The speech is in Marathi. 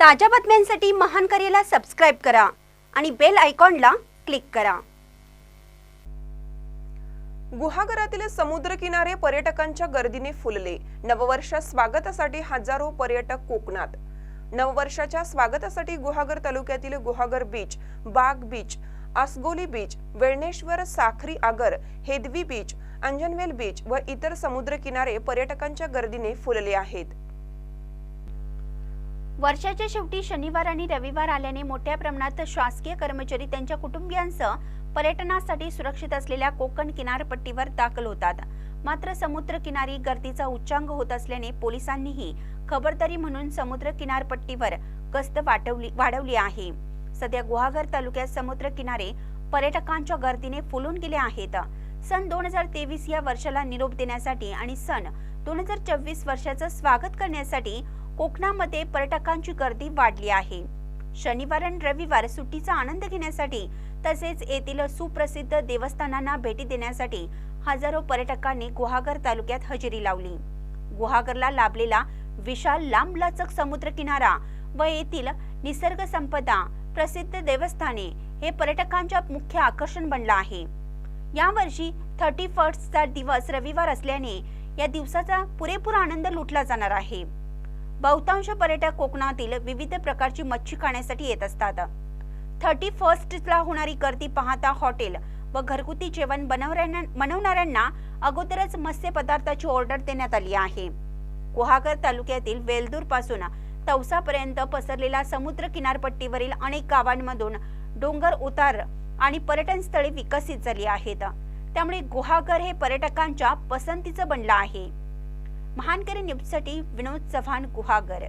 ताज्या बातम्यांसाठी महान करेला सबस्क्राईब करा आणि बेल आयकॉनला क्लिक करा. गुहागरातील समुद्रकिनारे पर्यटकांच्या गर्दीने फुलले. नववर्ष स्वागतासाठी हजारो पर्यटक कोकणात. नववर्षाच्या स्वागतासाठी गुहागर तालुक्यातील Guhagar beach Baug beach Asgoli beach Velneshwar Sakhari Agar Hedvi beach Anjanvel beach व इतर समुद्रकिनारे पर्यटकांच्या गर्दीने फुलले आहेत. वर्षाच्या शेवटी शनिवार आणि रविवार आल्याने मोठ्या प्रमाणात शासकीय कर्मचारी त्यांच्या कुटुंबियांसह पर्यटनासाठी सुरक्षित असलेल्या कोकण किनारपट्टीवर दाखल होतात. मात्र समुद्र किनारी गर्दीचा उच्चांक होत असल्याने पोलिसांनीही खबरदारी म्हणून समुद्र किनारपट्टीवर गस्त वाढवली वाढवली आहे. सध्या गुहागर तालुक्यात समुद्र किनारे पर्यटकांच्या गर्दीने फुलून गेले आहेत. सन दोन हजार तेवीस या वर्षाला निरोप देण्यासाठी आणि सन दोन हजार चोवीस वर्षाचं स्वागत करण्यासाठी कोकणामध्ये पर्यटकांची गर्दी वाढली आहे. शनिवार आणि रविवार सुट्टीचा आनंद घेण्यासाठी तसेच येथील सुप्रसिद्ध देवस्थानांना भेटी देण्यासाठी हजारो पर्यटकांनी गुहागर तालुक्यात हजेरी लावली. गुहागरला लाभलेला विशाल लांबलचक समुद्र किनारा व येथील निसर्ग संपदा प्रसिद्ध देवस्थाने हे पर्यटकांच्या मुख्य आकर्षण बनलं आहे. यावर्षी थर्टी फर्स्टचा दिवस रविवार असल्याने या दिवसाचा पुरेपूर आनंद लुटला जाणार आहे. बहुतांश पर्यटक कोकणातील विविध प्रकारची मच्छी खाण्यासाठी येत असतात. थर्टी फर्स्टला होणारी गर्दी पाहता हॉटेल व घरगुती जेवण बनवणाऱ्यांना बनवणाऱ्यांना अगोदरच मत्स्य पदार्थाची ऑर्डर देण्यात आली आहे. गुहागर तालुक्यातील वेलदूरपासून तवसापर्यंत पसरलेला समुद्र किनारपट्टीवरील अनेक गावांमधून डोंगर उतार आणि पर्यटन स्थळे विकसित झाली आहेत. त्यामुळे गुहागर हे पर्यटकांच्या पसंतीचं बनलं आहे. महानकरी न्यूजसाठी विनोद चव्हाण गुहागर.